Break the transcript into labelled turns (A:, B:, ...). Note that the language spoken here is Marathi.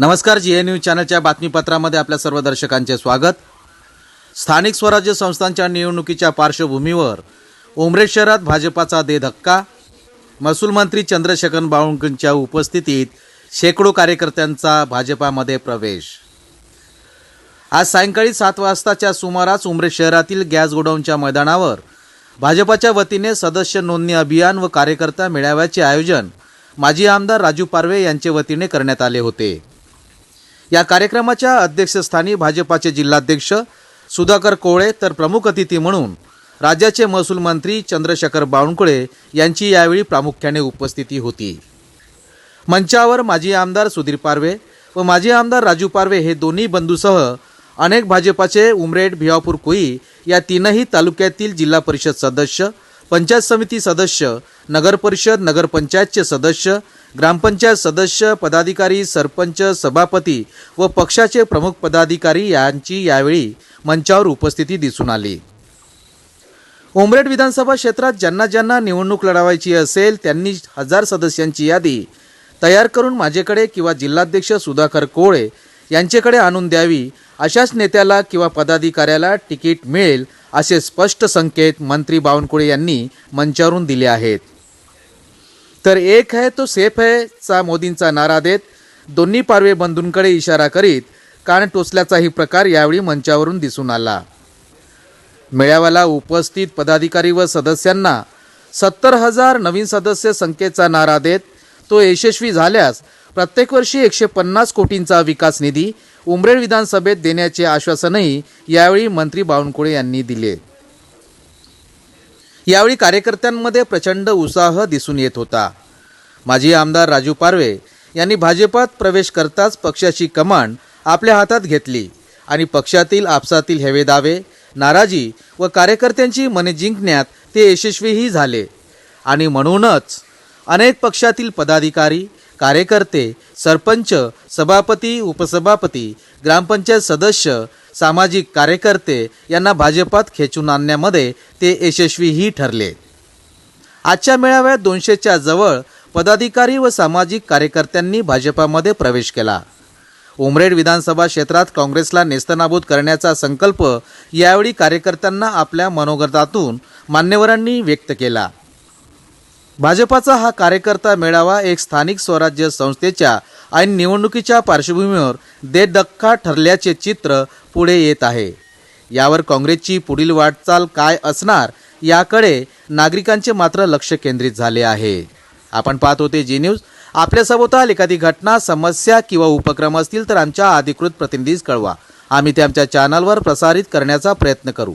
A: नमस्कार जी ए न्यूज चॅनलच्या बातमीपत्रामध्ये आपल्या सर्व दर्शकांचे स्वागत. स्थानिक स्वराज्य संस्थांच्या निवडणुकीच्या पार्श्वभूमीवर उमरेड शहरात भाजपाचा दे धक्का महसूल मंत्री चंद्रशेखर बावनकुंच्या उपस्थितीत शेकडो कार्यकर्त्यांचा भाजपामध्ये प्रवेश. आज सायंकाळी सात वाजताच्या सुमारास उमरेड शहरातील गॅस गोडाऊनच्या मैदानावर भाजपाच्या वतीने सदस्य नोंदणी अभियान व कार्यकर्ता मेळाव्याचे आयोजन माजी आमदार राजू पारवे यांच्या वतीने करण्यात आले होते. या कार्यक्रमाच्या अध्यक्षस्थानी भाजपाचे जिल्हाध्यक्ष सुधाकर कोळे तर प्रमुख अतिथी म्हणून राज्याचे महसूल मंत्री चंद्रशेखर बावनकुळे यांची यावेळी प्रामुख्याने उपस्थिती होती. मंचावर माजी आमदार सुधीर पारवे व माजी आमदार राजू पारवे हे दोन्ही बंधूसह अनेक भाजपाचे उमरेड भिवापूर कुई या तीनही तालुक्यातील जिल्हा परिषद सदस्य पंचायत समिती सदस्य नगरपरिषद नगरपंचायतचे सदस्य ग्रामपंचायत सदस्य पदाधिकारी सरपंच सभापती व पक्षाचे प्रमुख पदाधिकारी यांची यावेळी मंचावर उपस्थिती दिसून आली. उमरेड विधानसभा क्षेत्रात ज्यांना ज्यांना निवडणूक लढवायची असेल त्यांनी हजार सदस्यांची यादी तयार करून माझ्याकडे किंवा जिल्हाध्यक्ष सुधाकर कोळे यांच्याकडे आणून द्यावी अशाच नेत्याला किंवा पदाधिकाऱ्याला तिकीट मिळेल असे स्पष्ट संकेत मंत्री बावनकुळे यांनी मंचावरून दिले आहेत. तर एक है तो सेफ है चा मोदींचा नारा देत दोन्ही पारवे बंधूंकडे इशारा करीत कान टोचल्याचाही प्रकार यावेळी मंचावरून दिसून आला. मेळाव्याला उपस्थित पदाधिकारी व सदस्यांना सत्तर हजार नवीन सदस्य संख्येचा नारा देत तो यशस्वी झाल्यास प्रत्येक वर्षी एकशे पन्नास कोटींचा विकास निधी उमरेड विधानसभेत देण्याचे आश्वासनही यावेळी मंत्री बावनकुळे यांनी दिले. यावेळी कार्यकर्त्यांमध्ये प्रचंड उत्साह दिसून येत होता. माजी आमदार राजू पारवे यांनी भाजपात प्रवेश करताच पक्षाची कमांड आपल्या हातात घेतली आणि पक्षातील आपसातील हेवेदावे नाराजी व कार्यकर्त्यांची मने जिंकण्यात ते यशस्वीही झाले. आणि म्हणूनच अनेक पक्षातील पदाधिकारी कार्यकर्ते सरपंच सभापती उपसभापती ग्रामपंचायत सदस्य सामाजिक कार्यकर्ते यांना भाजपात खेचून आणण्यामध्ये ते यशस्वीही ठरले. आजच्या मेळाव्यात दोनशेच्या जवळ पदाधिकारी व सामाजिक कार्यकर्त्यांनी भाजपामध्ये प्रवेश केला. उमरेड विधानसभा क्षेत्रात काँग्रेसला नेस्तनाबूत करण्याचा संकल्प यावेळी कार्यकर्त्यांना आपल्या मनोगतातून मान्यवरांनी व्यक्त केला. भाजपाचा हा कार्यकर्ता मेळावा एक स्थानिक स्वराज्य संस्थेच्या ऐन निवडणुकीच्या पार्श्वभूमीवर देडक्का ठरल्याचे चित्र पुढे येत आहे. यावर काँग्रेसची पुढील वाटचाल काय असणार याकडे नागरिकांचे मात्र लक्ष केंद्रित झाले आहे. आपण पाहत होते जी न्यूज. आपल्या सभोवताल एखादी घटना समस्या किंवा उपक्रम असतील तर आमच्या अधिकृत प्रतिनिधीस कळवा. आम्ही ते आमच्या चॅनलवर प्रसारित करण्याचा प्रयत्न करू.